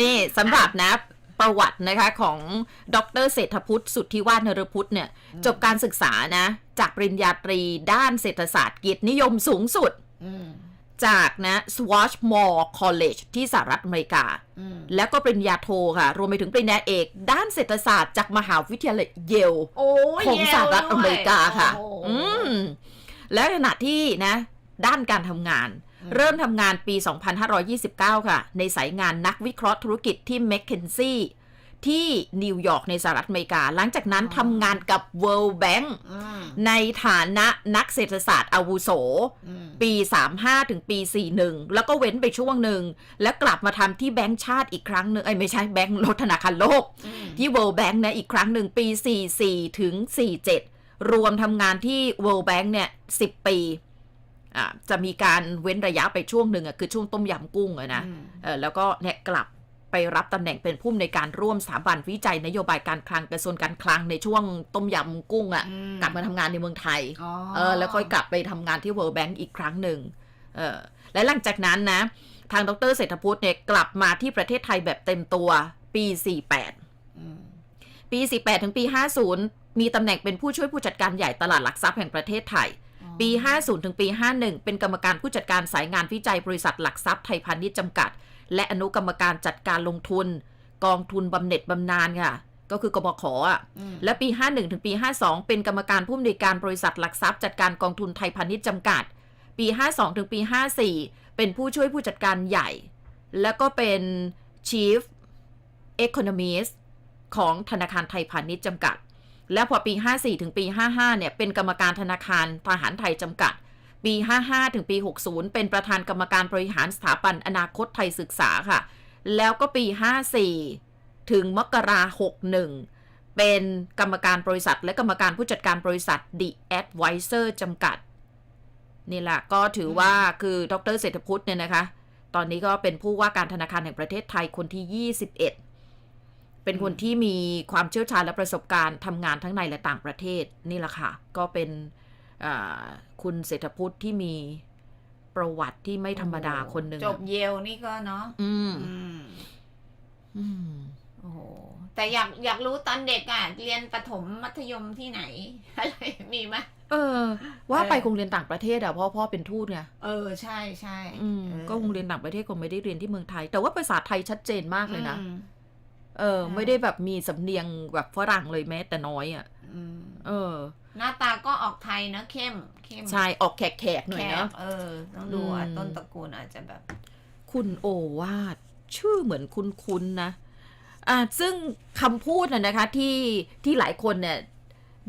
นี่สำหรับนะประวัตินะคะของดรเศรษฐพุทธสุทธิวาฒนรพุทธเนี่ยจบการศึกษานะ จากปริญญาตรีด้านเศรษฐศาสตร์เกียรตินิยมสูงสุดอืมจากนะ Swarthmore College ที่สหรัฐอเมริกาอืมแล้วก็ปริญญาโทค่ะ รวมไปถึงปริญญาเอก ด้านเศรษฐศาสตร์จากมหาวิทยาลัยเยลโอ้ยของสหรัฐอเมริกาค่ะโอ้โหอืมและขณะที่นะ ด้านการทำงาน เริ่มทำงานปี 2529 ค่ะ ในสายงานนักวิเคราะห์ธุรกิจที่ m c k เคนซี่ที่นิวยอร์กในสหรัฐอเมริกา หลังจากนั้นทำงานกับ World Bank อืมในฐานะนักเศรษฐศาสตร์อาวุโสอืมปี 35 ถึงปี 41 แล้วก็เว้นไปช่วงหนึ่ง แล้วกลับมาทำที่แบงก์ชาติอีกครั้งหนึ่งเอ้ยไม่ใช่แบงก์รถธนาคารโลกอืมที่ World Bank นะอีกครั้งหนึ่งปี 44 ถึง 47 รวมทำงานที่ World Bank เนี่ย 10 ปี อ่าจะมีการเว้นระยะไปช่วงหนึ่งอะคือช่วงต้มยำกุ้งอะนะอืมเออแล้วก็เนี่ยกลับไปรับตำแหน่งเป็นผู้อำนวยการร่วมสถาบันวิจัยนโยบายการคลังกระทรวงการคลังในช่วงต้มยำกุ้งอะ่ะอืมกลับมาทำงานในเมืองไทยอ๋อเออแล้วค่อยกลับไปทำงานที่ World Bank อีกครั้งหนึ่งเออและหลังจากนั้นนะ ทางดรเศรษฐพุทธเนี่ยกลับมาที่ประเทศไทยแบบเต็มตัวปี 48อืมปี 48 ถึงปี 50 มีตำแหน่งเป็นผู้ช่วยผู้จัดการใหญ่ตลาดหลักทรัพย์แห่งประเทศไทย ปี 50 ถึงปี 51 เป็นกรรมการผู้จัดการสายงานวิจัยบริษัทหลักทรัพย์ไทยพาณิชย์จำกัด และอนุกรรมการจัดการลงทุน กองทุนบำเหน็จบำนาญค่ะ ก็คือกบขอะอืมและปี 51 ถึงปี 52 เป็นกรรมการผู้อำนวยการบริษัทหลักทรัพย์จัดการกองทุนไทยพาณิชย์จำกัด ปี 52 ถึงปี 54 เป็นผู้ช่วยผู้จัดการใหญ่ แล้วก็เป็น Chief Economist ของธนาคารไทยพาณิชย์จำกัด และพอปี 54 ถึงปี 55 เนี่ย เป็นกรรมการธนาคารทหารไทยจำกัด ปี 55 ถึงปี 60 เป็นประธานกรรมการบริหารสถาบันอนาคตไทยศึกษาค่ะ แล้วก็ปี 54 ถึงมกรา61 เป็นกรรมการบริษัท และกรรมการผู้จัดการบริษัท The Advisor จำกัด นี่แหละก็ถือว่าคือดรเศรษฐพุทธเนี่ยนะคะ ตอนนี้ก็เป็นผู้ว่าการธนาคารแห่งประเทศไทยคนที่ 21 เป็นคนที่มีความเชี่ยวชาญและประสบการณ์ทำงานทั้งในและต่างประเทศนี่แหละค่ะ ก็เป็นอ่าคุณเศรษฐพุทธที่มีประวัติที่ไม่ธรรมดาคนหนึ่งจบเยลนี่ก็เนาะอืมอืมอืมโอ้โหแต่อยากอยากรู้ตอนเด็กอะเรียนประถมมัธยมที่ไหนอะไรมีไหมเออ ว่าเออไปคงเรียนต่างประเทศอะเพราะพ่อเป็นทูตไงเออใช่ใช่อืมเออก็คงเรียนต่างประเทศคงไม่ได้เรียนที่เมืองไทย แต่ว่าภาษาไทยชัดเจนมากเลยนะอืม เออใช่ไม่ได้แบบมีสำเนียงแบบฝรั่งเลยแม้แต่น้อยอะอืมเออ หน้าตาก็ออกไทยนะเข้มเข้มใช่ออกแขกๆหน่อยแขเนาะกเออ ต้องดูอะอืมต้นตระกูลอาจจะแบบ คุณโอวาทชื่อเหมือนคุ้นๆนะอ่าซึ่งคำพูดน่ะนะคะที่ที่หลายคนเนี่ย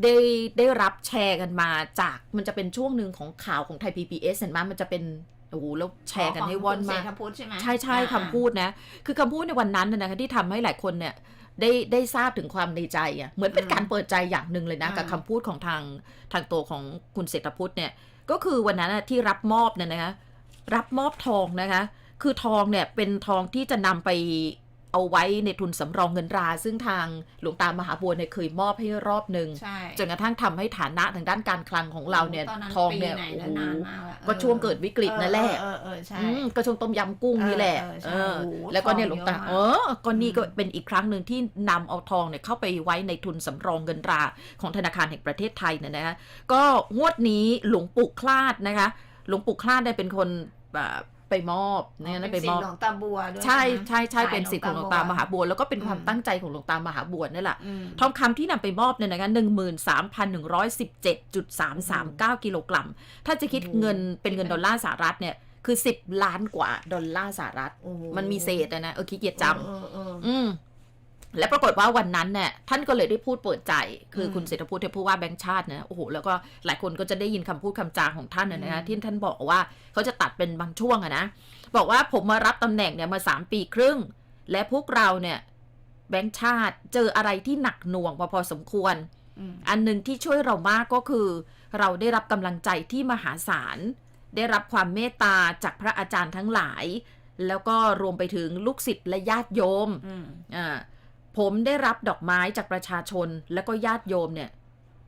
ได้ได้รับแชร์กันมาจากมันจะเป็นช่วงหนึ่งของข่าวของไทย PBS เห็นไหมมันจะเป็น โอ้โหแล้วแชร์กันให้ว่อนขงคุณมากเศรษฐพุทธใช่ไหมใช่ใช่อ่าคำพูดนะ คือคำพูดในวันนั้นน่ะนะคะที่ทำให้หลายคนเนี่ยได้ได้ทราบถึงความในใจอะเหมือนเป็นการเปิดใจอย่างหนึ่งเลยนะกับคำพูดของทางทางตัวของคุณเศรษฐพุทธเนี่ยก็คือวันนั้นน่ะที่รับมอบเนี่ยนะคะรับมอบทองนะคะ คือทองเนี่ยเป็นทองที่จะนำไป เอาไว้ในทุนสำรองเงินรา ซึ่งทางหลวงตามหาบัวเนี่ยเคยมอบให้รอบหนึ่งใช่จนกระทั่งทำให้ฐานะทางด้านการคลังของเราเนี่ยตอนนั้นทองเนี่ยปีไหนโอ้แล้วโหนานมากแล้วก็ช่วงเกิดวิกฤตนั่นแหละเออเออเออใช่อืมก็ช่วงต้มยำกุ้งนี่แหละเออเออใช่เออโอ้โหแล้วก็เนี่ยทหลองวงตาเยอะมากเออก็นี่ก็อืมเป็นอีกครั้งหนึ่งที่นำเอาทองเนี่ยเข้าไปไว้ในทุนสำรองเงินราของธนาคารแห่งประเทศไทยเนี่ยนะคะก็งวดนี้หลวงปู่คลาดนะคะ หลวงปู่คลาดเนี่ยเป็นคนแบบ ไปมอบเนี่ยเป็นะนไปสิมทอบธิ์หลวงตาบัวด้วยใช่ไหมใช่ใช่สายเป็นสิทธิ์ของหลวงตามหาบัว แล้วก็เป็นความตั้งใจของหลวงตามหาบัวนี่แหละอืมทองคำที่นำไปมอบเนี่ยนะคะหนึ่งหมื่นสามพันหนึ่งร้อยสิบเจ็ดจุดสามสามเก้ากิโลกรัม ถ้าจะคิดโอ้โหเงินเป็นเงินดอลลาร์สหรัฐเนี่ยคือสิบล้านกว่าดอลลาร์สหรัฐโอ้โหมันมีเศษอะนะเออขี้เกียจจเออเออำอืม และปรากฏว่าวันนั้นเนี่ยท่านก็เลยได้พูดเปิดใจ คืออมคุณเศรษฐพุทธผู้ว่าแบงค์ชาตินะโอ้โหแล้วก็หลายคนก็จะได้ยินคำพูดคำจาของท่านนะนะอืมที่ท่านบอกว่าเขาจะตัดเป็นบางช่วงอะนะบอกว่าผมมารับตำแหน่งเนี่ยมาสามปีครึ่ง และพวกเราเนี่ยแบงค์ชาติเจออะไรที่หนักหน่วงพอพอสมควรอืมอันหนึ่งที่ช่วยเรามากก็คือ เราได้รับกำลังใจที่มหาศาล ได้รับความเมตตาจากพระอาจารย์ทั้งหลาย แล้วก็รวมไปถึงลูกศิษย์และญาติโยมอืมอ่า ผมได้รับดอกไม้จากประชาชนแล้วก็ญาติโยมเนี่ย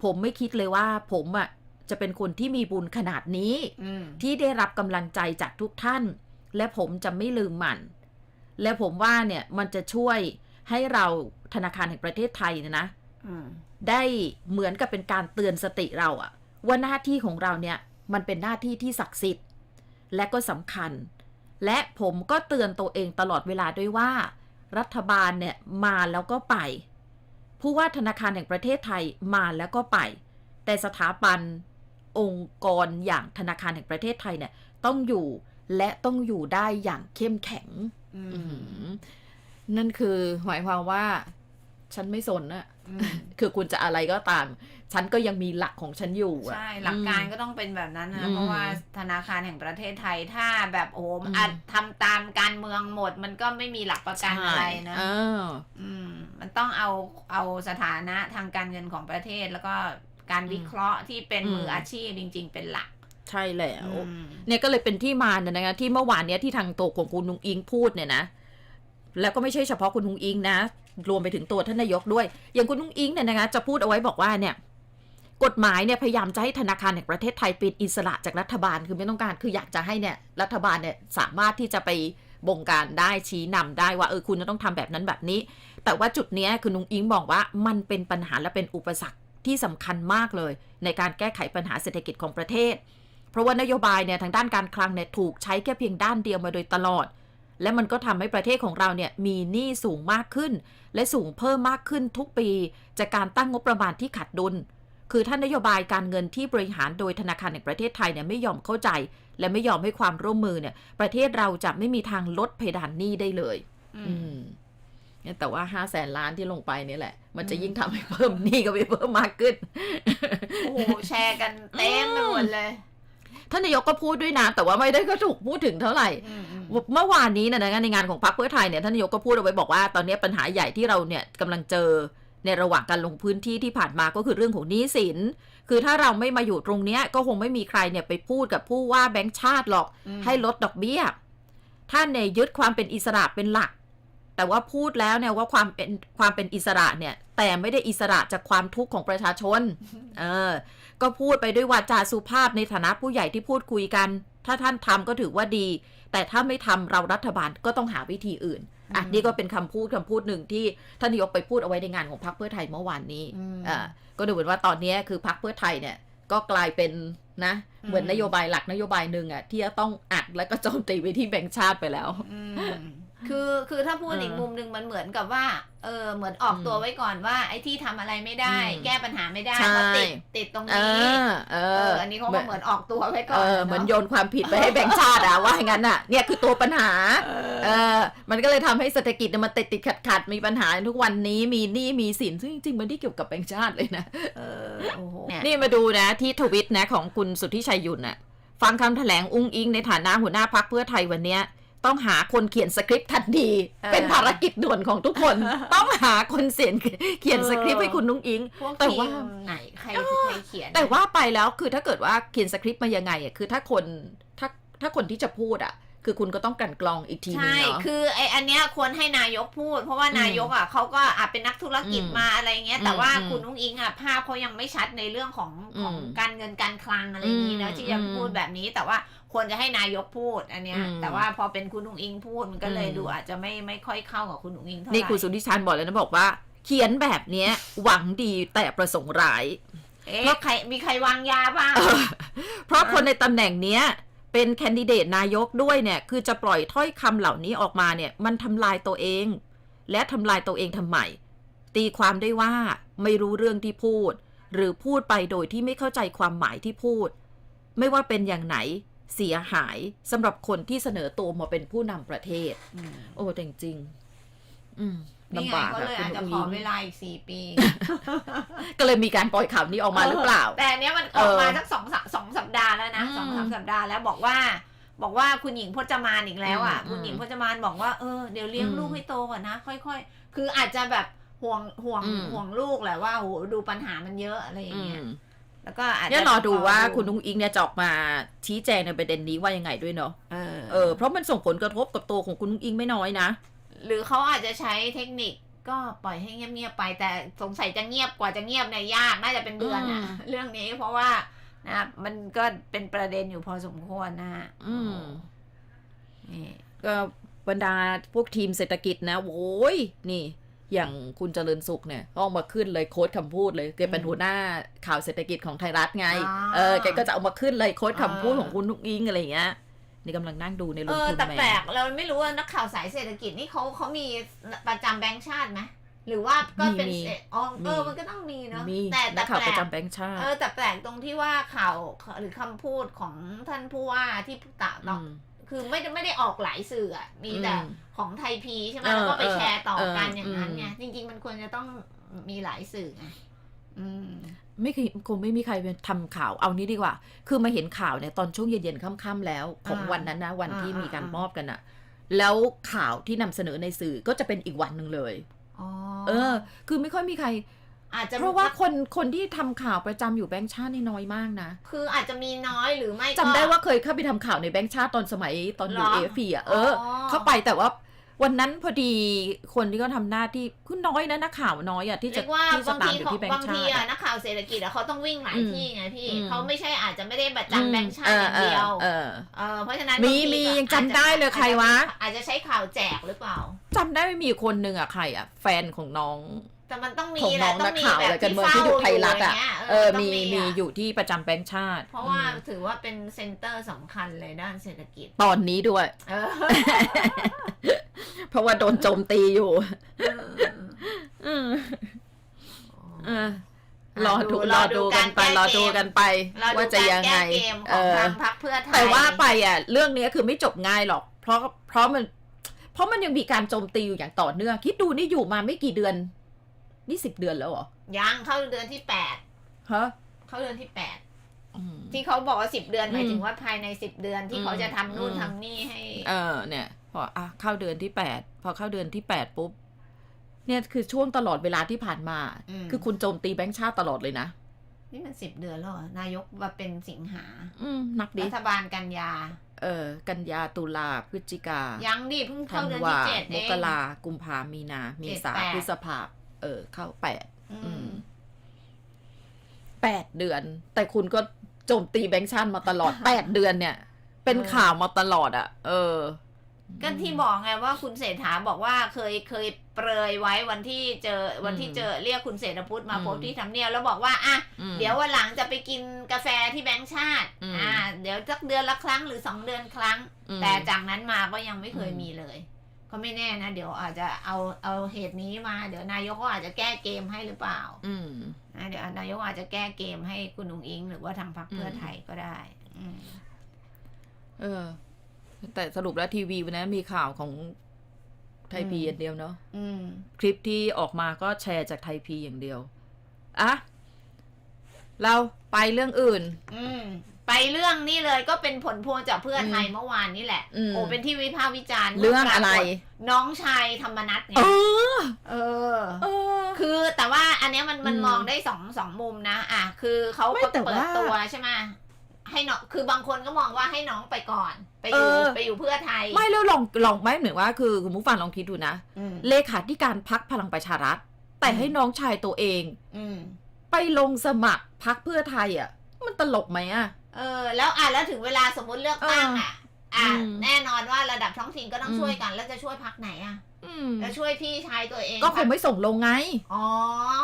ผมไม่คิดเลยว่าผมอะจะเป็นคนที่มีบุญขนาดนี้อืมที่ได้รับกำลังใจจากทุกท่าน และผมจะไม่ลืมมัน และผมว่าเนี่ยมันจะช่วยให้เราธนาคารแห่งประเทศไทยเนี่ยนะอืมได้เหมือนกับเป็นการเตือนสติเราอะว่าหน้าที่ของเราเนี่ย มันเป็นหน้าที่ที่ศักดิ์สิทธิ์ และก็สำคัญ และผมก็เตือนตัวเองตลอดเวลาด้วยว่า รัฐบาลเนี่ยมาแล้วก็ไป ผู้ว่าธนาคารแห่งประเทศไทยมาแล้วก็ไป แต่สถาบันองค์กรอย่างธนาคารแห่งประเทศไทยเนี่ยต้องอยู่และต้องอยู่ได้อย่างเข้มแข็งอือื้อมหือนั่นคือหมายความว่า ฉันไม่สนอะอืมคือคุณจะอะไรก็ตาม ฉันก็ยังมีหลักของฉันอยู่อะใช่ หลักการก็ต้องเป็นแบบนั้นอืนะมเพราะว่าธนาคารแห่งประเทศไทยถ้าแบบโอ้โหอืมอัดทำตามการเมืองหมด มันก็ไม่มีหลักประกันอะไรนะเอออืมมันต้องเอาเอาสถานะทางการเงินของประเทศแล้วก็การวิเคราะห์ที่เป็นอืมมืออาชีพจริง ๆ เป็นหลักใช่แล้วอืมเนี่ยก็เลยเป็นที่มาเนี่ยนะคะที่เมื่อวานเนี้ยที่ทางตัวของคุณนุงอิงพูดเนี่ยนะแล้วก็ไม่ใช่เฉพาะคุณนุงอิงนะ รวมไปถึงตัวท่านนายกด้วย อย่างคุณนุ้งอิงเนี่ยนะคะจะพูดเอาไว้บอกว่าเนี่ยกฎหมายเนี่ยพยายามจะให้ธนาคารแห่งประเทศไทยเป็นอิสระจากรัฐบาลคือไม่ต้องการคืออยากจะให้เนี่ยรัฐบาลเนี่ยสามารถที่จะไปบงการได้ชี้นำได้ว่าเออคุณจะต้องทำแบบนั้นแบบนี้ แต่ว่าจุดเนี้ยคือนุ้งอิงบอกว่ามันเป็นปัญหาและเป็นอุปสรรคที่สำคัญมากเลย ในการแก้ไขปัญหาเศรษฐกิจของประเทศ เพราะว่านโยบายเนี่ยทางด้านการคลังเนี่ยถูกใช้แค่เพียงด้านเดียวมาโดยตลอด และมันก็ทำให้ประเทศของเราเนี่ยมีหนี้สูงมากขึ้น และสูงเพิ่มมากขึ้นทุกปี จากการตั้งงบประมาณที่ขาดดุล คือท่านนโยบายการเงินที่บริหารโดยธนาคารแห่งประเทศไทยเนี่ยไม่ยอมเข้าใจ และไม่ยอมให้ความร่วมมือเนี่ย ประเทศเราจะไม่มีทางลดเพดานหนี้ได้เลย อือืมมเนี่ยแต่ว่าห้าแสนล้านที่ลงไปนี่แหละ มันจะอืมยิ่งทำให้เพิ่มหนี้ก็ไปเพิ่มมากขึ้น โอ้โหแชร์กันเต็มไปหมดเลย ท่านนายกก็พูดด้วยนะ แต่ว่าไม่ได้ก็ถูกพูดถึงเท่าไหร่อืมอืมเมื่อวานนี้นะในงานของพรรคเพื่อไทยเนี่ยท่านนายกก็พูดเอาไว้บอกว่าตอนนี้ปัญหาใหญ่ที่เราเนี่ยกำลังเจอในระหว่างการลงพื้นที่ที่ผ่านมาก็คือเรื่องของหนี้สิน คือถ้าเราไม่มาอยู่ตรงเนี้ยก็คงไม่มีใครเนี่ยไปพูดกับผู้ว่าแบงค์ชาติหรอกอืมให้ลดดอกเบี้ย ท่านเนี่ยยึดความเป็นอิสระเป็นหลัก แต่ว่าพูดแล้วเนี่ยว่าความเป็นความเป็นอิสระเนี่ย แต่ไม่ได้อิสระจากความทุกข์ของประชาชน เออ ก็พูดไปด้วยวาจาสุภาพในฐานะผู้ใหญ่ที่พูดคุยกัน ถ้าท่านทำก็ถือว่าดี แต่ถ้าไม่ทำเรารัฐบาลก็ต้องหาวิธีอื่นอะอืมนี่ก็เป็นคำพูดคำพูดหนึ่งที่ท่านนายกไปพูดเอาไว้ในงานของพรรคเพื่อไทยเมื่อวานนี้อืมอ่าก็ดูเหมือนว่าตอนนี้คือพรรคเพื่อไทยเนี่ยก็กลายเป็นนะอืมเหมือนนโยบายหลักนโยบายหนึ่งอะที่จะต้องอัดแล้วก็โจมตีไปที่แบงค์ชาติไปแล้วอืม คือคือถ้าพูดเอออีอีกมุมหนึ่งมันเหมือนกับว่า เออเหมือนออกอืมตัวไว้ก่อนว่า ไอ้ที่ทำอะไรไม่ได้อืมแก้ปัญหาไม่ได้ใช่เพราะติดติดตรงเอนี้อเอเออออันนี้เขาก็เหมือนออกตัวไว้ก่อเอนอเหมือนโยะนความผิดไปให้แบงค์ชาติอะว่าอย่างนั้นอะเนี่ยคือตัวปัญหาเออเออมันก็เลยทำให้เศรษฐกิจเนี่ยมันติดติดขัดขัดๆมีปัญหาทุกวันนี้มีหนี้มีสินซึ่งจริงๆมันไม่ได้เกี่ยวกับแบงค์ชาติเลยนะเออโอ้โหนี่มาดูนะที่ทวิตนะของคุณสุทธิชัยหยุ่นน่ะฟังคำแถลงอุ้งอิงในฐานะหัวหน้าพักเพื่อไทยวันเนี้ย ต้องหาคนเขียนสคริปต์ทันทีเออเป็นภารกิจด่วนของทุกคน ต้องหาคนเขียนเขียนเออสคริปต์ให้คุณนุ้งอิงพวกแต่ทีว่ามไหนใครใครเขียน แต่ว่าไปแล้วคือถ้าเกิดว่าเขียนสคริปต์มายังไงอะคือถ้าคนถ้าถ้าคนที่จะพูดอะ คือคุณก็ต้องกลันกรองอีกทีนึงใช่เนาะคือไออันเนี้ยควรให้นายกพูด เพราะว่าอืมนายกอะเขาก็อาจเป็นนักธุรกิจอืมมาอะไรเงี้ย แต่ว่าอืมคุณนุ้งอิงอะภาพเขายังไม่ชัดในเรื่องของของอืมการเงินการคลังอะไรอย่างนี้นะอืมที่จะอืมพูดแบบนี้แต่ว่าควรจะให้นายกพูดอันเนี้ยอืมแต่ว่าพอเป็นคุณนุ้งอิงพูดมันก็เลยอืมดูอาจจะไม่ไม่ค่อยเข้ากับคุณนุ้งอิงเท่าไหร่นี่คุณสุทธิชัยบอกเลยนะบอกว่า เขียนแบบเนี้ยหวังดีแต่ประสงค์ร้ายเอ๊ะใครมีใครวางยาบ้างเพราะคนในตำแหน่งเนี้ย เป็นแคนดิเดตนายกด้วยเนี่ยคือจะปล่อยถ้อยคำเหล่านี้ออกมาเนี่ยมันทำลายตัวเอง และทำลายตัวเองทำไมตีความได้ว่าไม่รู้เรื่องที่พูด หรือพูดไปโดยที่ไม่เข้าใจความหมายที่พูด ไม่ว่าเป็นอย่างไหนเสียหายสำหรับคนที่เสนอตัวมาเป็นผู้นำประเทศ โอ้แต่จริงๆอืมนี่ไงลำบากก็อะเลยคุอาณจจะอุ้งขออิ๊งเวลาอีกสี่ปี ก็เลยมีการปล่อยข่าวนี้ออกมาหรือเปล่า แต่อันเนี้ยมันออกมาเออสักสองสัปสองสัปดาห์แล้ว นะอืมสองสามสัปดาห์แล้วบอกว่า บอกว่าคุณหญิงพจมานอีกแล้วอะอืมคุณหญิงพจมานบอกว่าเออเดี๋ยวเลี้ยงอืมลูกให้โตก่อนนะ ค่อย ๆ คืออาจจะแบบห่วงห่วงอืมห่วงลูกแหละว่าโหดูปัญหามันเยอะอะไรอย่างอืเงี้ยมแล้วก็อาจจะเนี่ยรอดูว่าคุณนุ้งอิงเนี่ยจะออกมาชี้แจงในประเด็นนี้ว่ายังไงด้วยเนาะเออเออเพราะมันส่งผลกระทบกับตัวของคุณนุ้งอิงไม่น้อยนะ หรือเขาอาจจะใช้เทคนิคก็ปล่อยให้เงียบๆไปแต่สงสัยจะเงียบกว่าจะเงียบเนี่ยยากน่าจะเป็นเดือนอะอืมเรื่องนี้เพราะว่า นะมันก็เป็นประเด็นอยู่พอสมควรนะฮะอืมนี่ก็ไปบรรดาพวกทีมเศรษฐกิจนะโว้ยนี่ อย่างคุณเจริญสุขเนี่ยก็เอามาขึ้นเลยโค้ดคำพูดเลยแกเป็นหัวหน้าข่าวเศรษฐกิจของไทยรัฐไงอ๋อเออแกก็จะเอามาขึ้นเลยโค้ดคำพูดอ่าของคุณนุกอิงอะไรอย่างเงี้ยนี่กำลังนั่งดูในลเองอทุนแต่แมแปลนกเราไม่รู้ว่านักข่าวสายเศรษฐกิจนี่เขาเขามีประจำแบงค์ชาติไหม หรือว่าก็เป็นมีเศษอ๋อเออ มี มันก็ต้องมีเนาะมีแต่นัแต่กข่าวแปลประกจำแบงค์ชาติเออแต่แปลกตรงที่ว่าข่าวหรือคำพูดของท่านผู้ว่าที่ตะตอมคือไม่ได้ไม่ได้ออกหลายสื่ออะมีแต่อืมของไทยพีใช่ไหมเออแล้วก็ไปเออแชร์ต่อกันเอออย่างนั้นอืมไงจริง ๆ มันควรจะต้องมีหลายสื่อไงอืม ไม่เคยคงไม่มีใครทำข่าวเอานี้ดีกว่า คือมาเห็นข่าวเนี่ยตอนช่วงเย็นๆค่ำๆแล้ว ของอ่าวันนั้นนะวันที่อ่ามี มีการอ่ามมอบกันอะแล้วข่าวที่นำเสนอในสื่อก็จะเป็นอีกวันหนึ่งเลยอ๋อ เออ คือไม่ค่อยมีใคร อาจจะเพราะว่าคนคนที่ทำข่าวประจำอยู่แบงค์ชาตินี่น้อยมากนะคืออาจจะมีน้อยหรือไม่ก็ จำได้ว่าเคยเข้าไปทำข่าวในแบงค์ชาติตอนสมัยตอนอยู่เหรเออฟอะเอออ อ เข้าไปแต่ว่า วันนั้นพอดีคนที่เขาทำหน้าที่คือน้อยนะนักข่าวน้อยอะที่จะเรียกว่าที่จะบางตามทีอยู่เขาที่แบงบางค์ชาทีติอะอะนักข่าวเศรษฐกิจอะเขาต้องวิ่งหลายอืมที่ไงพี่อืมเขาไม่ใช่อาจจะไม่ได้ประจำแบงค์ชาติอย่างเดียวเออเออเพราะฉะนั้นมีบางทีมีก็ยังจำได้เลยใครวะ อาจจะใช้ข่าวแจกหรือเปล่าจำได้ไม่มีคนหนึ่งอะใครอะแฟนของน้องแต่มันต้องมีของแหน้ละองต้นัอกงมีข่าวแบอะไรบกันที่เมืองเฝ้าที่อยู่ไทยรัฐออะย่างเงี้ยเออต้งมีมีะอยู่ที่ประจำแบงค์ชาติ เพราะว่าอืมถือว่าเป็นเซ็นเตอร์สำคัญเลยด้านเศรษฐกิจ ตอนนี้ด้วย เออเพราะว่าโดนโจมตีอยู่อืมเออรอดูรอดูกันไปรอดูกันไปเราดูว่าจะการยังไงแก้เกมขเอองอทางพรรคเพื่อไทยแต่ว่าไปอะ เรื่องนี้คือไม่จบง่ายหรอก เพราะเพราะมัน เพราะมันยังมีการโจมตีอยู่อย่างต่อเนื่องคิดดูนี่อยู่มาไม่กี่เดือน นี่สิบเดือนแล้วเหรอ ยังเข้าเดือนที่แปดฮะเข้าเดือนที่แปดอืมที่เขาบอกว่าสิบเดือนหมายอืมถึงว่าภายในสิบเดือนที่อืมเขาจะทำนู่นอืมทำนี่ให้ เออเนี่ย พออะเข้าเดือนที่แปดพอเข้าเดือนที่แปดปุ๊บ เนี่ยคือช่วงตลอดเวลาที่ผ่านมา อืม คือคุณโจมตีแบงค์ชาติตลอดเลยนะ นี่มันสิบเดือนแล้วเหรอนายกมาเป็นสิงหา อืมนับดิรัฐบาลกันยา เออ กันยาตุลาพฤศจิกายังดิเพิ่งธัเข้านเดือนวาที่เจ็ดมเอง กรากุมภามีนา เมษาเจ็ดแปด พฤษภาเออ เข้าแปด อือืมมแปดเดือน แต่คุณก็โจมตีแบงค์ชาติมาตลอด แปดเดือนเนี่ย เป็นข่าวมาตลอดอะ่ะ เออ ก็ที่บอกไงว่าคุณเศรษฐาบอกว่าเคยเคยเปรยไว้วันที่เจอวันที่เจอเรียกคุณเศรษฐพุทธมาอืมพบที่ทำเนียบแล้วบอกว่าอะอืมเดี๋ยววันหลังจะไปกินกาแฟที่แบงค์ชาติอืมอ่า เดี๋ยวสักเดือนละครั้งหรือสองเดือนครั้งอืมแต่จากนั้นมาก็ยังไม่เคยอืมมีเลยก็ไม่แน่นะ เดี๋ยวอาจจะเอาเอาเหตุนี้มา เดี๋ยวนายกก็อาจจะแก้เกมให้หรือเปล่า อืมนะเดี๋ยวนายกอาจจะแก้เกมให้คุณอุงอิง หรือว่าทางพรรคเพื่ออืมไทยก็ได้ อืมเออ แต่สรุปแล้วทีวีวันนั้นมีข่าวของไทยอืมพีอย่างเดียวเนาะอืมคลิปที่ออกมาก็แชร์จากไทยพีอย่างเดียวอะเราไปเรื่องอื่น อืม ไปเรื่องนี้เลยก็เป็นผลพวงจากเพื่อไทยอืมเมื่อวานนี้แหละอืมโอ้เป็นที่วิพากษ์วิจารณ์เรื่องอะไรปากฏน้องชายธรรมนัทไงเออเออ เออ คือแต่ว่าอันเนี้ยมันมันอืมมองได้สองสองมุมนะ อะ คือเขาไม่ก็แต่เปิดว่าตัวใช่ไหม ให้น้องคือบางคนก็มองว่าให้น้องไปก่อน ไปอยู่เออ ไปอยู่เพื่อไทย ไม่แล้วลองลองไม่เหมือนว่าคือคุณผู้ฟังลองคิดดูนะ อืม เลขาธิการพักพลังประชารัฐ แต่อืม ให้น้องชายตัวเอง อืม ไปลงสมัครพักเพื่อไทยอะ มันตลกไหมอะ เออแล้วอะแล้วถึงเวลาสมมุติเลือกตั้งอะอะอืมแน่นอนว่าระดับท้องถิ่นก็ต้องอืม ช่วยกัน แล้วจะช่วยพักไหนอะอืมจะช่วยพี่ชายตัวเองก็คงไม่ส่งลงไง อ๋อ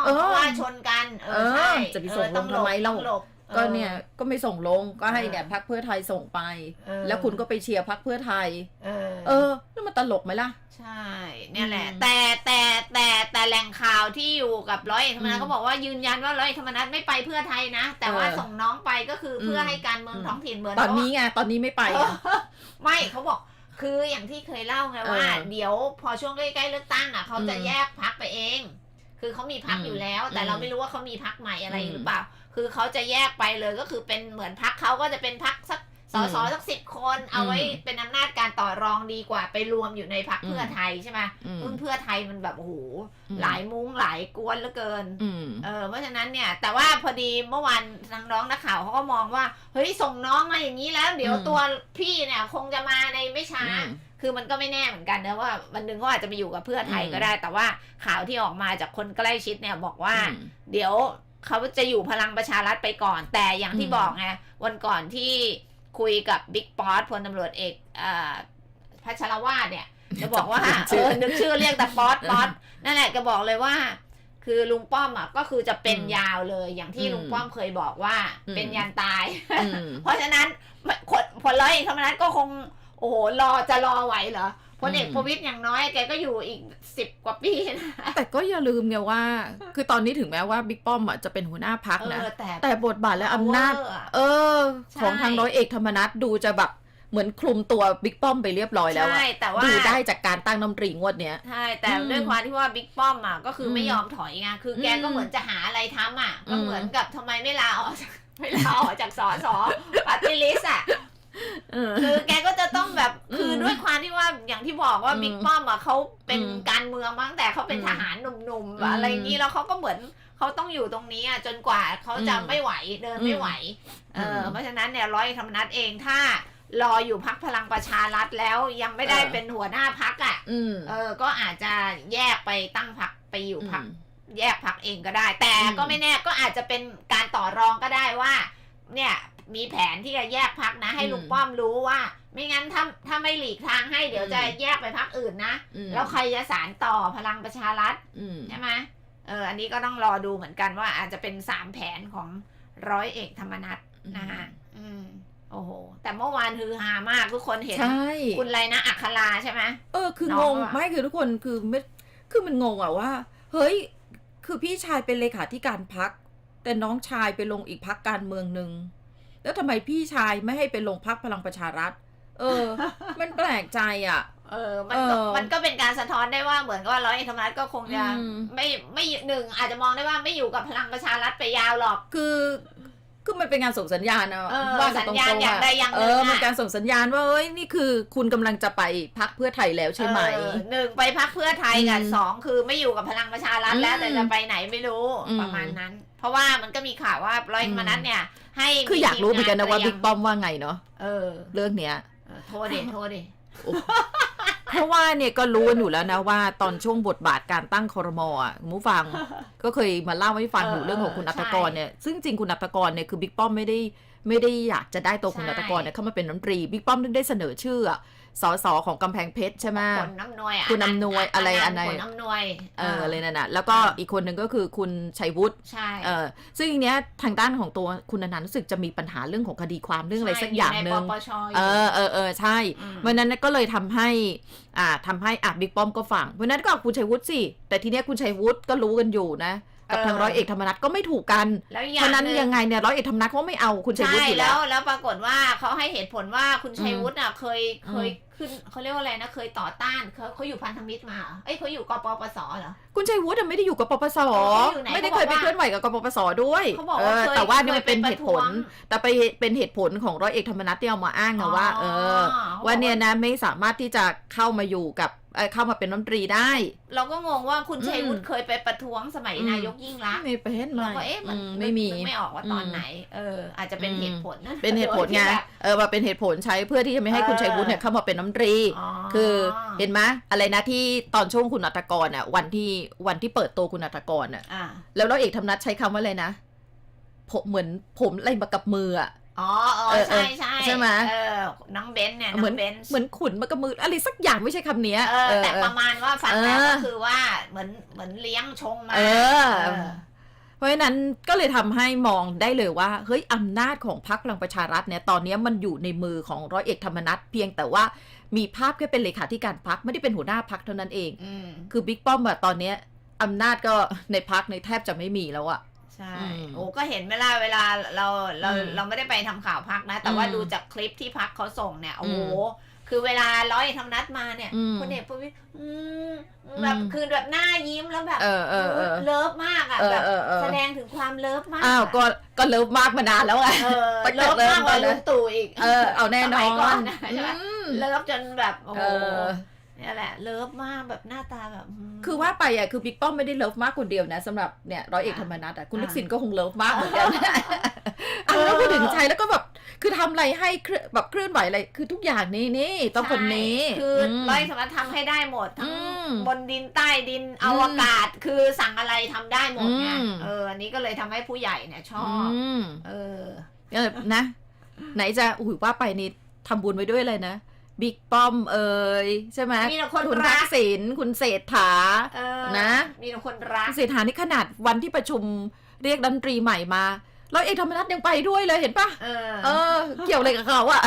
เออเพราะว่าชนกัน เอเอออใช่จะไปส่งออต้องลงทำไมหบเล่าต้องหลบออ ก็เนี่ยก็ไม่ส่งลงก็ให้เออเนี่ยพักเพื่อไทยส่งไปเออแล้วคุณก็ไปเชียร์พักเพื่อไทย เออเออแล้วมันตลกไหมล่ะ ใช่ เนี่ยแหละอืมแต่แต่แต่แต่แหล่งข่าวที่อยู่กับร้อยเอกธรรมนัฐอืมเขาบอกว่ายืนยันว่าร้อยเอกธรรมนัฐไม่ไปเพื่อไทยนะ แต่ว่าเออส่งน้องไปก็คือเพื่ออมให้การเมืองอืมท้องถิ่นเหมือนตอนเพราะนี้ไงตอนนี้ไม่ไปเอไงอไม่เขาบอกคืออย่างที่เคยเล่าไงว่าเออเดี๋ยวพอช่วงใกล้ๆเลือกตั้งอะเขาจะอืมแยกพักไปเอง คือเขามีพักอืมอยู่แล้ว แต่อืมเราไม่รู้ว่าเขามีพักใหม่อะไรอืมหรือเปล่า คือเขาจะแยกไปเลยก็คือเป็นเหมือนพักเขาก็จะเป็นพักสักสอสออืมสักสิบคนเอาไว้อืมเป็นอำนาจการต่อรองดีกว่าไปรวมอยู่ในพักเพื่ออืมไทยใช่ไหมอืมรุ่นเพื่อไทยมันแบบโอ้โหอืมหลายมุ้งหลายกวนเหลือเกินอืมเออเพราะฉะนั้นเนี่ย แต่ว่าพอดีเมื่อวานทางน้องนักข่าวเขาก็มองว่า เฮ้ยส่งน้องมาอย่างนี้แล้ว เดี๋ยวอืมตัวพี่เนี่ยคงจะมาในไม่ช้าอืม คือมันก็ไม่แน่เหมือนกันนะว่าวันหนึ่งเขาอาจจะไปอยู่กับเพื่อไทยอืมก็ได้ แต่ว่าข่าวที่ออกมาจากคนใกล้ชิดเนี่ยบอกว่าอืมเดี๋ยวเขาจะอยู่พลังประชารัฐไปก่อน แต่อย่างที่อืมบอกไงวันก่อนที่คุยกับบิ๊กป๊อตพลตำรวจเอกเอ่อพัชรวาดเนี่ย จะบอกว่าจำชื่เอออนึกชื่อเรียกแต่ป๊อตป๊อตนั่นแหละจะบอกเลยว่า คือลุงป้อมอะก็คือจะเป็นอืมยาวเลย อย่างที่อืมลุงป้อมเคยบอกว่าอืมเป็นยันตายอืมเพราะฉะนั้นผลผลร้อยเอกธรรมนัฐก็คง โอ้โหรอจะรอไหวเหรอพลเอกอืมประวิตยอย่างน้อยแกก็อยู่อีกสิบกว่าปีนะแต่ก็อย่าลืมไงว่า คือตอนนี้ถึงแม้ว่าบิ๊กป้อมอะจะเป็นหัวหน้าพักเอนะอแต่แต่บทบาทและอำนาจ power อะเออใช่ของทางร้อยเอกธรรมนัฐดูจะแบบเหมือนคลุมตัวบิ๊กป้อมไปเรียบร้อยแล้วใช่อะแต่ว่าดูได้จากการตั้งน้ำตรีงวดเนี้ยใช่แต่อืมด้วยความที่ว่าบิ๊กป้อมอะก็คืออมไม่ยอมถอยไงคือแกก็อืมเหมือนจะหาอะไรทำอะก็อืมเหมือนกับทำไมไม่ลาออกจากไม่ลาออกจากสอสอปฏิลิสอะเออ คือแกก็จะต้องแบบอืมคือด้วยความที่ว่าอย่างที่บอกว่าอืมบิ๊กป้อมอะเขาเป็นอืมการเมืองมาตั้งแต่เขาเป็นอืมทหารหนุ่มอืมๆอะไรอย่างนี้แล้วเขาก็เหมือนเขาต้องอยู่ตรงนี้อะจนกว่าเขาจะอืมไม่ไหวเดินไม่ไหวเอออืมเพราะฉะนั้นเนี่ยร้อยเอกธรรมนัฐเองถ้ารออยู่พักพลังประชารัฐแล้วยังไม่ได้เออเป็นหัวหน้าพักอะอืมเออ ก็อาจจะแยกไปตั้งพักไปอยู่พักอืมแยกพักเองก็ได้ แต่อืมก็ไม่แน่ก็อาจจะเป็นการต่อรองก็ได้ว่า เนี่ย มีแผนที่จะแยกพักนะ ให้ลุงป้อมรู้ว่า ไม่งั้นถ้าถ้าไม่หลีกทางให้เดี๋ยวจะแยกไปพักอื่นนะอืมแล้วใครจะสารต่อพลังประชารัฐอืมใช่ไหมเอออันนี้ก็ต้องรอดูเหมือนกันว่าอาจจะเป็นสามแผนของร้อยเอกธรรมนัฐนะฮะอืมโอ้โห แต่เมื่อวานฮือฮามากทุกคนเห็นใช่คุณอะไรนะอัคราใช่ไหมเออ คือน้งองงอะไม่คือทุกคนคือไม่คือมันงงอะว่า เฮ้ย คือพี่ชายเป็นเลขาธิการพัก แต่น้องชายไปลงอีกพักการเมืองหนึ่ง แล้วทำไมพี่ชายไม่ให้ไปลงพักพลังประชารัฐ เออ มันแปลกใจอะ เออ มันก็เออมันก็เป็นการสะท้อนได้ว่าเหมือนกับว่าร้อยเอกธรรมนัฐก็คงจะอืมไม่ไม่หนึ่งอาจจะมองได้ว่าไม่อยู่กับพลังประชารัฐไปยาวหรอก คือคือมันเป็นการส่งสัญญาณอะเออว่ากันตรงสัญญาณๆอย่างอะใดอย่างหนึ่เองออะมันการส่งสัญญาณว่าเอ้ยนี่คือคุณกำลังจะไปพักเพื่อไทยแล้วใช่ไหมเออหนึ่งไปพักเพื่อไทยกับอืมสองคือไม่อยู่กับพลังประชารัฐแล้วอืมแต่จะไปไหนไม่รู้อืมประมาณนั้น เพราะว่ามันก็มีข่าวว่าร้อยเอกธรรมนัฐเนี่ย ให้คืออยากรู้เหมือนกันนะว่าทีบิ๊กป้อมว่าไงเนาะเออ เรื่องเนี้ยเออโทษเดโทษเดเพราะว่าเนี่ยก็รู้กันอยู่แล้วนะว่าตอนช่วงบทบาทการตั้งคอรมอะคุณผู้ฟัง ก็เคยมาเล่าให้ฟังอยู่เรื่องของคุณอัตกรเนี่ยซึ่งจริงคุณอัตกรเนี่ยคือบิ๊กป้อมไม่ได้ไม่ได้อยากจะได้ตัวคุณอัตกรเนี่ยเข้ามาเป็นรัฐมนตรีบิ๊กป้อมถึงได้เสนอชื่ออะ สสของกำแพงเพชรใช่ไหมผลน้ำนวยะคุณอำนวยอะไรอันไหนผลน้ำนวยเออเลยนั่นน่ะแล้วก็อีกคนหนึ่งก็คือคุณชัยวุฒิใช่เออซึ่งอันเนี้ยทางด้านของตัวคุณอนันต์รู้สึกจะมีปัญหาเรื่องของคดีความเรื่องอะไรสักอย่างหนึ่งใช่อยู่ในปปชอยู่เออเออเออใช่มวันนั้นก็เลยทำให้อ่าทำให้อะบิ๊กป้อมก็ฟังวันนั้นก็เอาคุณชัยวุฒิสิแต่ทีเนี้ยคุณชัยวุฒิก็รู้กันอยู่นะ กับเออทางร้อยเอกธรรมนัฐก็ไม่ถูกกันแล้วอีกอเพย่างราะนั้นหนึ่ยังไงเนี่ยร้อยเอกธรรมนัฐเขาไม่เอาคุณชัยวุใช่ฒิอยู่แล้แล้ววแล้วปรากฏว่าเขาให้เหตุผลว่าคุณชัยวุฒิอะเคยอืมเคยขึ้นเขาเรียกว่าอะไรนะเคยต่อต้านเขาเขาอยู่พันธมิตรมาเหรอเอ้ยเขาอยู่กปปสเหรอคุณชัยวุฒิอะไม่ได้อยู่กับปปสเขาอยู่ไหนไม่ได้เขาเคบอกยไปว่าเคลื่อนไหวกับกปปสด้วยเขาบอกเอว่าอเคยแต่ว่านี่มันเคยเป็นไปเหตุผลประท้วงแต่ไปเป็นเหตุผลของร้อยเอกธรรมนัฐที่เอามาอ้างนะว่า เออว่าเนี่ยนะไม่สามารถที่จะเข้ามาอยู่กับ เอ่อเข้ามาเป็นรัฐมนตรีได้ เราก็งงว่าคุณชัยวุฒิอืมเคยไปประท้วงสมัยอืมนายกยิ่งรักษณ์ไม่เป็นเราก็เอ๊ะมันอืมไม่มีนึกไม่ออกว่าตอนอืมไหน เออ อาจจะเป็นอืมเหตุผลนะเป็นเหตุผลไงโดยที่แบบเออมาเป็นเหตุผลใช้เพื่อที่จะไม่ให้คุณชัยวุฒิเนี่ยเข้ามาเป็นรัฐมนตรีอ๋อคือเห็นไหมอะไรนะที่ตอนช่วงคุณอัตกรอะวันที่วันที่เปิดตัวคุณอัตกรอะอ่าแล้วร้อยเอกธรรมนัฐใช้คำว่าอะไรนะผมเหมือนผมอะไรมากับมืออะ อ๋อเอเอออเอใช่อใช่ใช่ไหมเออน้องเบนซ์เนี่ยเหมืน้ออนงเบนซ์เหมือนขุนมากับมืออะไรสักอย่างไม่ใช่คำเนี้ยเออแต่ประมาณว่าฟังแล้วเออก็คือว่าเหมือนเหมือนเลี้ยงชงมาเออเออเพราะฉะนั้นก็เลยทำให้มองได้เลยว่าเฮ้ยอำนาจของพรรคพลังประชารัฐเนี่ยตอนนี้มันอยู่ในมือของร้อยเอกธรรมนัฐเพียงแต่ว่ามีภาพแค่เป็นเลขาธิการพรรคไม่ได้เป็นหัวหน้าพรรคเท่านั้นเองอืมคือบิ๊กป้อมอะตอนเนี้ยอำนาจก็ในพักในแทบจะไม่มีแล้วอะ ใช่อืมโอ้ก็เห็นเวลาเวลาเราเราอืมเราไม่ได้ไปทำข่าวพักนะ แต่ว่าอืมดูจากคลิปที่พักเขาส่งเนี่ย โอ้โหอืมคือเวลาร้อยเอกธรรมนัฐมาเนี่ยอืมพลเอกประวิตรอืมแบบอืมคือแบบหน้ายิ้มแล้วแบบเออเออเออเลิฟมากอะเออแบบเออเออแสดงถึงความเลิฟมากอ้าวก็ก็เลิฟมากมานานแล้วไงเออตั้งแต่เลิฟมากกว่าเริ่ลุมงตู่อีก เออเอาแน่นอสมัยก่อนนนะใช่ปะอืมเลิฟจนแบบโอ้โห เออเนี่ยแหละเลิฟมากแบบหน้าตาแบบมคือว่าไปอะคือบิ๊กป้อมไม่ได้เลิฟมากคนเดียวนะสำหรับเนี่ยร้อยเอกธรรมนัฐอะคุณอ่าทักษิณก็คงเลิฟมากเหมือนกันอะแล้วพูดถึงใจแล้วก็แบบคือทำอะไรให้เคลื่อนแบบเคลื่อนไหวอะไรคือทุกอย่างนี่นี่ต้องคนนี้ใช่คืออมร้อยสามารถทำให้ได้หมดทั้งอืมบนดินใต้ดินอวกาศ คือสั่งอะไรทำได้หมดไงอืมเอออันนี้ก็เลยทำให้ผู้ใหญ่เนี่ยชอบอืมเออเออนะ ไหนจะอุ้ยว่าไปนี่ทำบุญไว้ด้วยเลยนะ บิ๊กป้อมเอ่ยใช่ไหมมีแต่คนคุณรัทัก กษิณคุณเศรษฐา เออนะ มีแต่คนรักคุณเศรษฐานี่ขนาดวันที่ประชุมเรียกรัฐมนตรีใหม่มาร้อยเอกธรรมนัฐยังไปด้วยเลยเห็นปะเออเออ เกี่ยวอะไรกับเขาอะ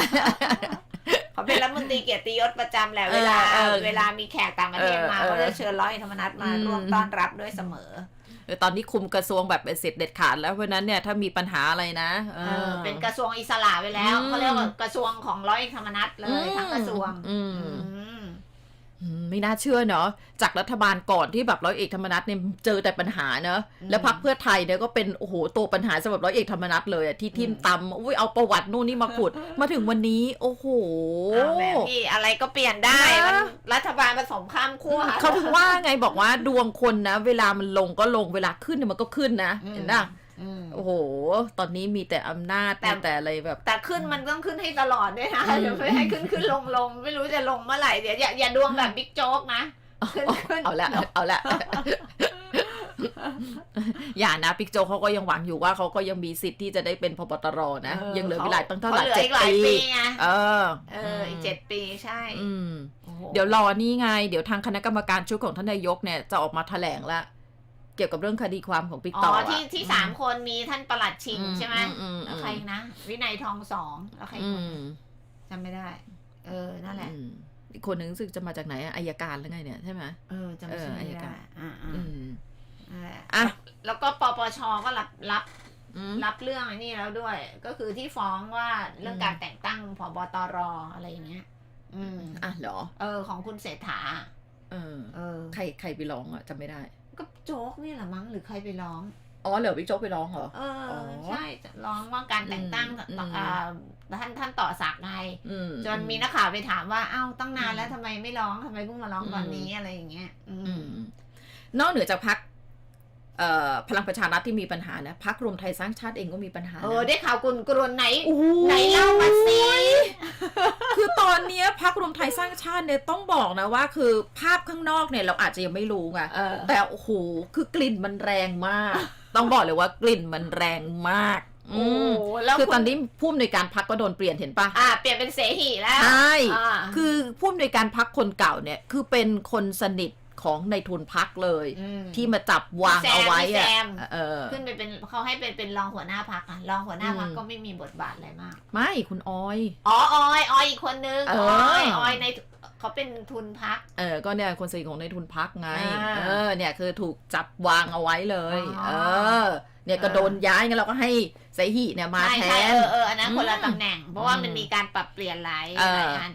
เขาเป็นรัฐมนตรีเกียรติยศประจำแหละเวลาเออเออเวลามีแขกต่างประเทศมาเออเออก็จะเชิญร้อยเอกธรรมนัฐมาอืม ร่วมต้อนรับด้วยเสมอเออ ตอนนี้คุมกระทรวงแบบเป็นเสร็จเด็ดขาดแล้วเพราะฉะนั้นเนี่ยถ้ามีปัญหาอะไรนะเอเอออเป็นกระทรวงอิสระไปแล้วอืมเขาเรียกว่ากระทรวงของร้อยเอกธรรมนัฐเลยทั้งกระทรวงอืมอืมอืม ไม่น่าเชื่อเนาะจากรัฐบาลก่อนที่แบบร้อยเอกธรรมนัฐเนี่ยเจอแต่ปัญหาเนอะอืมแล้วพักเพื่อไทยเนี่ยก็เป็นโอ้โหตัวปัญหาสำหรับร้อยเอกธรรมนัฐเลยอะที่ทิมอืมตำอุ้ยเอาประวัตินู่นนี่มาขุด มาถึงวันนี้ โอ้โหเอาแบบที่อะไรก็เปลี่ยนได้นะมันรัฐบาลผสมข้ามขั้วเขาถึงว่าไงบอกว่าดวงคนนะ เวลามันลงก็ลงเวลาขึ้นเนี่ยมันก็ขึ้นนะอืมเห็นปะอืม โอ้โห ตอนนี้มีแต่อำนาจแต่มีแต่อะไรแบบ แต่ขึ้นมันต้องขึ้นให้ตลอดด้วยนะอืมเดี๋ยวไม่ให้ขึ้นขึ้นลงลงไม่รู้จะลงเมื่อไหร่เดี๋ยวอย่าอย่าดวงแบบบิ๊กโจ๊กนะขึ้นขึ้นเอาละเอาละอย่านะปิกโจกเขาก็ยังหวังอยู่ว่าเขาก็ยังมีสิทธิ์ที่จะได้เป็นพบตรนะ ยังเหลือเวลาตั้งเท่าไหร่ขลือเจ็ดอีกหลายปีปีไงเออเอออีกเจ็ดปีใช่ อืมโอ้โหเดี๋ยวรอนี่ไง เดี๋ยวทางคณะกรรมการชุดของท่านนายกเนี่ยจะออกมาแถลงละ เกี่ยวกับเรื่องคดีความของปิกอ๋ต่อออะที่ที่สามคนมีท่านประหลัดชิงอืใช่ไหมอืมแล้วใครอีกนะ วินัยทองสองแล้วใครอีอืกคนมจำไม่ได้ เออนั่นแหละอืมอีกคนนึงรู้สึกจะมาจากไหนอะอายการหรือไงเนี่ยใช่ไหมเออจำชื่อเอออัไม่ยกาได้รอ่าอืมๆนั่นแหละอะแล้วก็ปปชก็รับรับอืมรับเรื่องไอ้นี่แล้วด้วย ก็คือที่ฟ้องว่าเรื่องอืมการแต่งตั้งผบตรอะไรอย่างเงี้ย อืมอะเหรอ เออ ของคุณเศรษฐา เออ เออ ใครใครไปร้องอะจำไม่ได้ ก็โจ๊กนี่แหละมั้งหรือใครไปร้อง อ๋อเหรอบิ๊กโจ๊กไปร้องเหรอ เอออ๋อใช่จะร้องว่าการแต่งตั้งอืมต่ออ่าท่านท่านต่อศักดิ์ไง อืม จนมีนักข่าวไปถามว่าเอ้าตั้งนานแล้วอืมทำไมไม่ร้องทำไมเพิ่งมาร้องตอนอืมนี้อะไรอย่างเงี้ยอืม อืมนอกเหนือจากพักเอ่อ พลังประชารัฐที่มีปัญหานะพักรวมไทยสร้างชาติเองก็มีปัญหาเออนะได้ข่าวกุนกรวนไหนโอ้โไหนเล่ามาสิคือตอนเนี้ยพักรวมไทยสร้างชาติเนี่ยต้องบอกนะว่า คือภาพข้างนอกเนี่ยเราอาจจะยังไม่รู้ไงเออแต่โอ้โหคือกลิ่นมันแรงมาก ต้องบอกเลยว่ากลิ่นมันแรงมากโอ้อืมโหแล้วคือตอนณนี้ผู้อำนวยการพักก็โดนเปลี่ยนเห็นปะอ่าเปลี่ยนเป็นเสหีแล้วใช่อ่าคือผู้อำนวยการพักคนเก่าเนี่ยคือเป็นคนสนิท ของในายทุนพักเลยมที่มาจับวางแซมเอาไว้แซอะมเออขึ้นไปเป็นเขาให้เป็นเป็นรองหัวหน้าพักอะรองหัวหน้าพักอืมก็ไม่มีบทบาทอะไรมาก ไม่คุณออยอ๋อออยออยอีกคนนึงเออออยออยในเขาเป็นทุนพัก เออ ก็เนี่ยคนสนิทของในายทุนพักไงอ่าเออ เนี่ยคือถูกจับวางเอาไว้เลยอ๋อเออ เนี่ยก็เออโดนย้ายงั้นเราก็ให้ไสหิเนี่ยมาใช่แทใช่นเออเอออันนั้นคนละอืมตำแหน่ง เพราะว่าอืมมันมีการปรับเปลี่ยนหลายเออหลายงาน